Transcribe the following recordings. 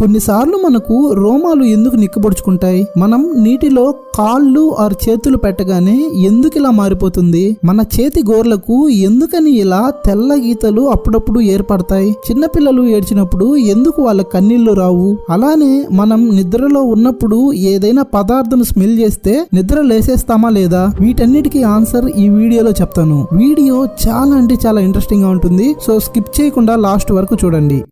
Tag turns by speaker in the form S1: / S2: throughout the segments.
S1: కొన్నిసార్లు మనకు రోమాలు ఎందుకు నిక్కబడుచుకుంటాయి? మనం నీటిలో కాళ్ళు ఆర్ చేతులు పెట్టగానే ఎందుకు ఇలా మారిపోతుంది? మన చేతి గోర్లకు ఎందుకని ఇలా తెల్ల గీతలు అప్పుడప్పుడు ఏర్పడతాయి? చిన్నపిల్లలు ఏడ్చినప్పుడు ఎందుకు వాళ్ళ కన్నీళ్ళు రావు? అలానే మనం నిద్రలో ఉన్నప్పుడు ఏదైనా పదార్థం స్మెల్ చేస్తే నిద్ర లేసేస్తామా లేదా? వీటన్నిటికీ ఆన్సర్ ఈ వీడియోలో చెప్తాను. వీడియో చాలా అంటే చాలా ఇంట్రెస్టింగ్గా ఉంటుంది. సో స్కిప్ చేయకుండా లాస్ట్ వరకు చూడండి.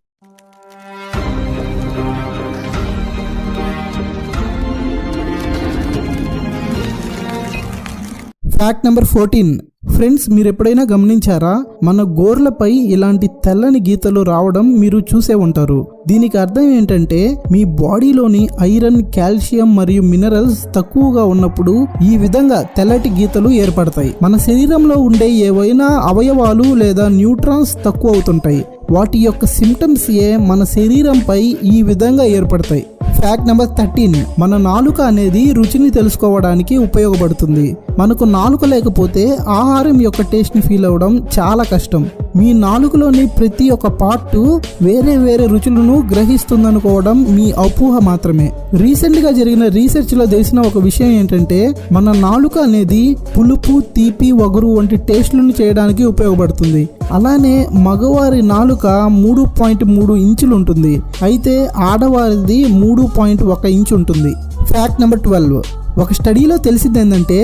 S1: ఫ్యాక్ట్ నెంబర్ ఫోర్టీన్ ఫ్రెండ్స్ మీరు ఎప్పుడైనా గమనించారా? మన గోర్లపై ఇలాంటి తెల్లని గీతలు రావడం మీరు చూసే ఉంటారు. దీనికి అర్థం ఏంటంటే మీ బాడీలోని ఐరన్ కాల్షియం మరియు మినరల్స్ తక్కువగా ఉన్నప్పుడు ఈ విధంగా తెల్లటి గీతలు ఏర్పడతాయి. మన శరీరంలో ఉండే ఏవైనా అవయవాలు లేదా న్యూట్రాన్స్ తక్కువ అవుతుంటాయి. వాటి యొక్క సిమ్టమ్స్ ఏ మన శరీరంపై ఈ విధంగా ఏర్పడతాయి. ఫ్యాక్ట్ నెంబర్ థర్టీన్ మన నాలుక అనేది రుచిని తెలుసుకోవడానికి ఉపయోగపడుతుంది. మనకు నాలుక లేకపోతే ఆహారం యొక్క టేస్ట్ని ఫీల్ అవ్వడం చాలా కష్టం. మీ నాలుకలోని ప్రతి ఒక్క పార్ట్ వేరే వేరే రుచులను గ్రహిస్తుందనుకోవడం మీ అపోహ మాత్రమే. రీసెంట్గా జరిగిన రీసెర్చ్లో తెలిసిన ఒక విషయం ఏంటంటే మన నాలుక అనేది పులుపు తీపి వగరు వంటి టేస్ట్లను చేయడానికి ఉపయోగపడుతుంది. అలానే మగవారి నాలుక మూడు పాయింట్ మూడు ఇంచులు ఉంటుంది అయితే ఆడవారిది మూడు పాయింట్ ఒక ఇంచు ఉంటుంది ఫ్యాక్ట్ నెంబర్ ట్వెల్వ్. ఒక స్టడీలో తెలిసింది ఏంటంటే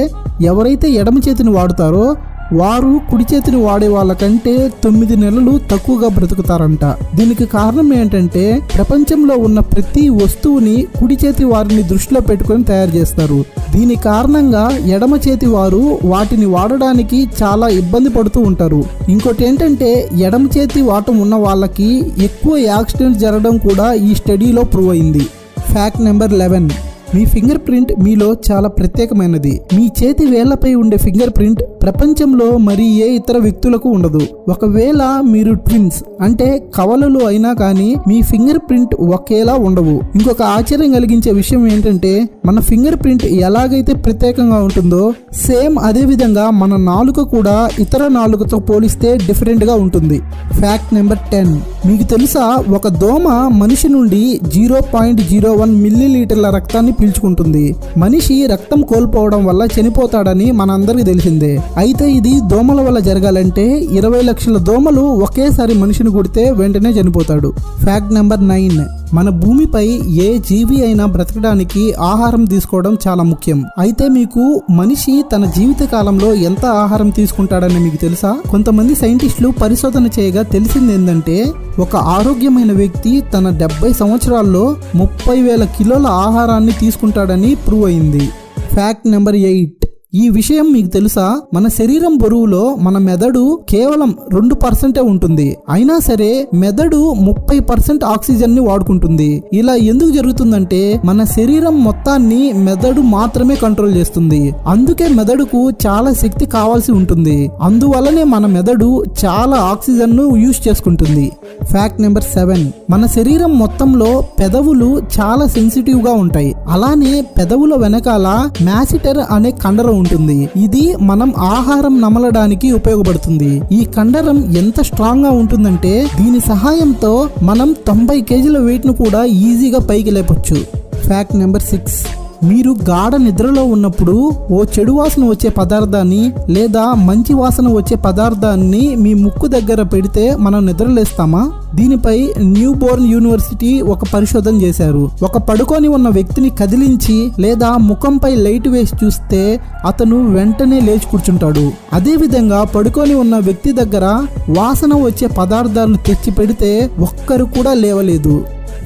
S1: ఎవరైతే ఎడమ చేతిని వాడుతారో వారు కుడి చేతిని వాడే వాళ్ళకంటే తొమ్మిది నెలలు తక్కువగా బ్రతుకుతారంట. దీనికి కారణం ఏంటంటే ప్రపంచంలో ఉన్న ప్రతి వస్తువుని కుడి చేతి వారిని దృష్టిలో పెట్టుకొని తయారు చేస్తారు. దీని కారణంగా ఎడమ చేతి వారు వాటిని వాడడానికి చాలా ఇబ్బంది పడుతూ ఉంటారు. ఇంకోటి ఏంటంటే ఎడమ చేతి వాటం ఉన్న వాళ్ళకి ఎక్కువ యాక్సిడెంట్ జరగడం కూడా ఈ స్టడీలో ప్రూవ్ అయింది. Fact number eleven. మీ ఫింగర్ ప్రింట్ మీలో చాలా ప్రత్యేకమైనది. మీ చేతి వేళ్ళపై ఉండే ఫింగర్ ప్రింట్ ప్రపంచంలో మరి ఏ ఇతర వ్యక్తులకు ఉండదు. ఒకవేళ మీరు ట్విన్స్ అంటే కవలలు అయినా కానీ మీ ఫింగర్ ప్రింట్ ఒకేలా ఉండవు. ఇంకొక ఆశ్చర్యం కలిగించే విషయం ఏంటంటే మన ఫింగర్ ప్రింట్ ఎలాగైతే ప్రత్యేకంగా ఉంటుందో సేమ్ అదే విధంగా మన నాలుక కూడా ఇతర నాలుకతో పోలిస్తే డిఫరెంట్గా ఉంటుంది. ఫ్యాక్ట్ నెంబర్ టెన్ మీకు తెలుసా ఒక దోమ మనిషి నుండి జీరో పాయింట్ జీరో వన్ మిల్లీ లీటర్ల రక్తాన్ని పీల్చుకుంటుంది. మనిషి రక్తం కోల్పోవడం వల్ల చనిపోతాడని మనందరికీ తెలిసిందే. అయితే ఇది దోమల వల్ల జరగాలంటే ఇరవై లక్షల దోమలు ఒకేసారి మనిషిని కుడితే వెంటనే చనిపోతాడు. ఫ్యాక్ట్ నెంబర్ నైన్ మన భూమిపై ఏ జీవి అయినా బ్రతకడానికి ఆహారం తీసుకోవడం చాలా ముఖ్యం. అయితే మీకు మనిషి తన జీవిత కాలంలో ఎంత ఆహారం తీసుకుంటాడని మీకు తెలుసా? కొంతమంది సైంటిస్టులు పరిశోధన చేయగా తెలిసింది ఏంటంటే ఒక ఆరోగ్యమైన వ్యక్తి తన డెబ్బై సంవత్సరాల్లో ముప్పై వేల కిలోల ఆహారాన్ని తీసుకుంటాడని ప్రూవ్ అయింది. ఫ్యాక్ట్ నెంబర్ ఎయిట్ ఈ విషయం మీకు తెలుసా? మన శరీరం బరువులో మన మెదడు కేవలం రెండు పర్సెంటే ఉంటుంది. అయినా సరే మెదడు ముప్పై పర్సెంట్ ఆక్సిజన్ని వాడుకుంటుంది. ఇలా ఎందుకు జరుగుతుందంటే మన శరీరం మొత్తాన్ని మెదడు మాత్రమే కంట్రోల్ చేస్తుంది. అందుకే మెదడుకు చాలా శక్తి కావాల్సి ఉంటుంది. అందువల్లనే మన మెదడు చాలా ఆక్సిజన్ను యూజ్ చేసుకుంటుంది. ఫ్యాక్ట్ నెంబర్ సెవెన్ మన శరీరం మొత్తంలో పెదవులు చాలా సెన్సిటివ్గా ఉంటాయి. అలానే పెదవుల వెనకాల మ్యాసిటర్ అనే కండరం ఉంటుంది. ఇది మనం ఆహారం నమలడానికి ఉపయోగపడుతుంది. ఈ కండరం ఎంత స్ట్రాంగ్గా ఉంటుందంటే దీని సహాయంతో మనం తొంభై కేజీల వెయిట్ను కూడా ఈజీగా పైకి లేపొచ్చు. ఫ్యాక్ట్ నెంబర్ సిక్స్ మీరు గాఢ నిద్రలో ఉన్నప్పుడు ఓ చెడు వాసన వచ్చే పదార్థాన్ని లేదా మంచి వాసన వచ్చే పదార్థాన్ని మీ ముక్కు దగ్గర పెడితే మనం నిద్రలేస్తామా? దీనిపై న్యూ బోర్న్ యూనివర్సిటీ ఒక పరిశోధన చేశారు. ఒక పడుకొని ఉన్న వ్యక్తిని కదిలించి లేదా ముఖంపై లైట్ వేసి చూస్తే అతను వెంటనే లేచి కూర్చుంటాడు. అదేవిధంగా పడుకొని ఉన్న వ్యక్తి దగ్గర వాసన వచ్చే పదార్థాలు తెచ్చి పెడితే ఒక్కరు కూడా లేవలేదు.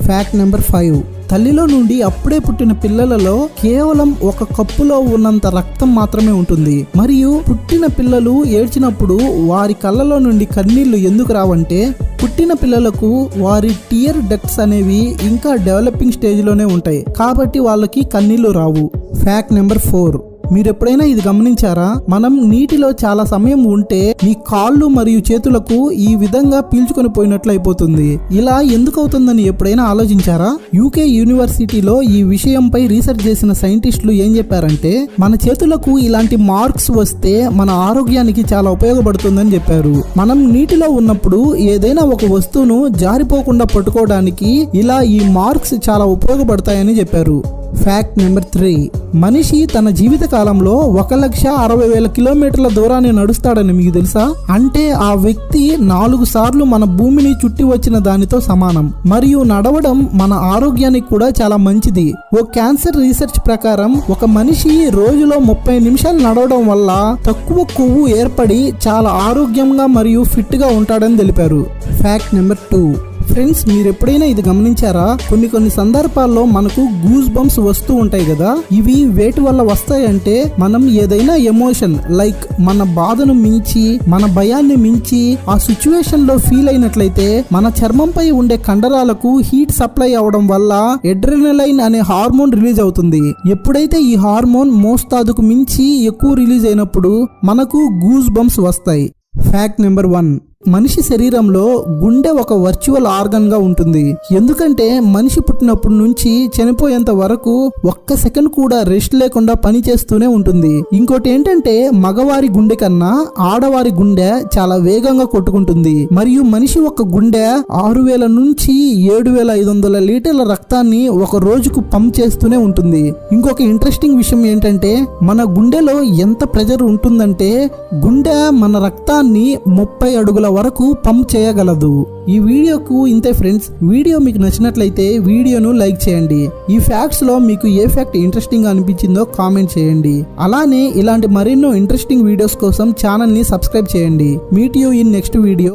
S1: ఫ్యాక్ట్ నెంబర్ ఫైవ్ తల్లిలో నుండి అప్పుడే పుట్టిన పిల్లలలో కేవలం ఒక కప్పులో ఉన్నంత రక్తం మాత్రమే ఉంటుంది. మరియు పుట్టిన పిల్లలు ఏడ్చినప్పుడు వారి కళ్ళలో నుండి కన్నీళ్ళు ఎందుకు రావంటే పుట్టిన పిల్లలకు వారి టియర్ డక్ట్స్ అనేవి ఇంకా డెవలపింగ్ స్టేజ్లోనే ఉంటాయి. కాబట్టి వాళ్ళకి కన్నీళ్ళు రావు. Fact number four. మీరెప్పుడైనా ఇది గమనించారా? మనం నీటిలో చాలా సమయం ఉంటే మీ కాళ్ళు మరియు చేతులకు ఈ విధంగా పీల్చుకొని పోయినట్లు అయిపోతుంది. ఇలా ఎందుకు అవుతుందని ఎప్పుడైనా ఆలోచించారా? యూకే యూనివర్సిటీలో ఈ విషయంపై రీసెర్చ్ చేసిన సైంటిస్టులు ఏం చెప్పారంటే మన చేతులకు ఇలాంటి మార్క్స్ వస్తే మన ఆరోగ్యానికి చాలా ఉపయోగపడుతుందని చెప్పారు. మనం నీటిలో ఉన్నప్పుడు ఏదైనా ఒక వస్తువును జారిపోకుండా పట్టుకోవడానికి ఇలా ఈ మార్క్స్ చాలా ఉపయోగపడతాయని చెప్పారు. ఫ్యాక్ట్ నెంబర్ త్రీ మనిషి తన జీవిత కాలంలో ఒక లక్ష అరవై వేల కిలోమీటర్ల దూరాన్ని నడుస్తాడని మీకు తెలుసా? అంటే ఆ వ్యక్తి నాలుగు సార్లు మన భూమిని చుట్టి వచ్చిన దానితో సమానం. మరియు నడవడం మన ఆరోగ్యానికి కూడా చాలా మంచిది. ఓ క్యాన్సర్ రీసెర్చ్ ప్రకారం ఒక మనిషి రోజులో ముప్పై నిమిషాలు నడవడం వల్ల తక్కువ కొవ్వు ఏర్పడి చాలా ఆరోగ్యంగా మరియు ఫిట్గా ఉంటాడని తెలిపారు. ఫ్యాక్ట్ నెంబర్ టూ ఫ్రెండ్స్ మీరు ఎప్పుడైనా ఇది గమనించారా? కొన్ని కొన్ని సందర్భాల్లో మనకు గూస్ బంప్స్ వస్తూ ఉంటాయి కదా? ఇవి వేటి వల్ల వస్తాయంటే మనం ఏదైనా ఎమోషన్ లైక్ మన బాధను మించి మన భయాన్ని మించి ఆ సిచ్యువేషన్లో ఫీల్ అయినట్లయితే మన చర్మంపై ఉండే కండరాలకు హీట్ సప్లై అవడం వల్ల ఎడ్రినలైన్ అనే హార్మోన్ రిలీజ్ అవుతుంది. ఎప్పుడైతే ఈ హార్మోన్ మోస్తాదుకు మించి ఎక్కువ రిలీజ్ అయినప్పుడు మనకు గూస్ బంప్స్ వస్తాయి. ఫ్యాక్ట్ నెంబర్ వన్ మనిషి శరీరంలో గుండె ఒక వర్చువల్ ఆర్గన్గా ఉంటుంది. ఎందుకంటే మనిషి పుట్టినప్పటి నుంచి చనిపోయేంత వరకు ఒక్క సెకండ్ కూడా రెస్ట్ లేకుండా పని చేస్తూనే ఉంటుంది. ఇంకోటి ఏంటంటే మగవారి గుండె కన్నా ఆడవారి గుండె చాలా వేగంగా కొట్టుకుంటుంది. మరియు మనిషి ఒక గుండె ఆరు వేల నుంచి ఏడు వేల ఐదు వందల లీటర్ల రక్తాన్ని ఒక రోజుకు పంప్ చేస్తూనే ఉంటుంది. ఇంకొక ఇంట్రెస్టింగ్ విషయం ఏంటంటే మన గుండెలో ఎంత ప్రెజర్ ఉంటుందంటే గుండె మన రక్తాన్ని ముప్పై అడుగుల వరకు పంప్ చేయగలదు. ఈ వీడియోకు ఇంతే ఫ్రెండ్స్ వీడియో మీకు నచ్చినట్లయితే వీడియోను లైక్ చేయండి. ఈ ఫ్యాక్ట్స్లో మీకు ఏ ఫ్యాక్ట్ ఇంట్రెస్టింగ్గా అనిపించిందో కామెంట్ చేయండి. అలానే ఇలాంటి మరెన్నో ఇంట్రెస్టింగ్ వీడియోస్ కోసం ఛానల్ని సబ్స్క్రైబ్ చేయండి. Meet you in next video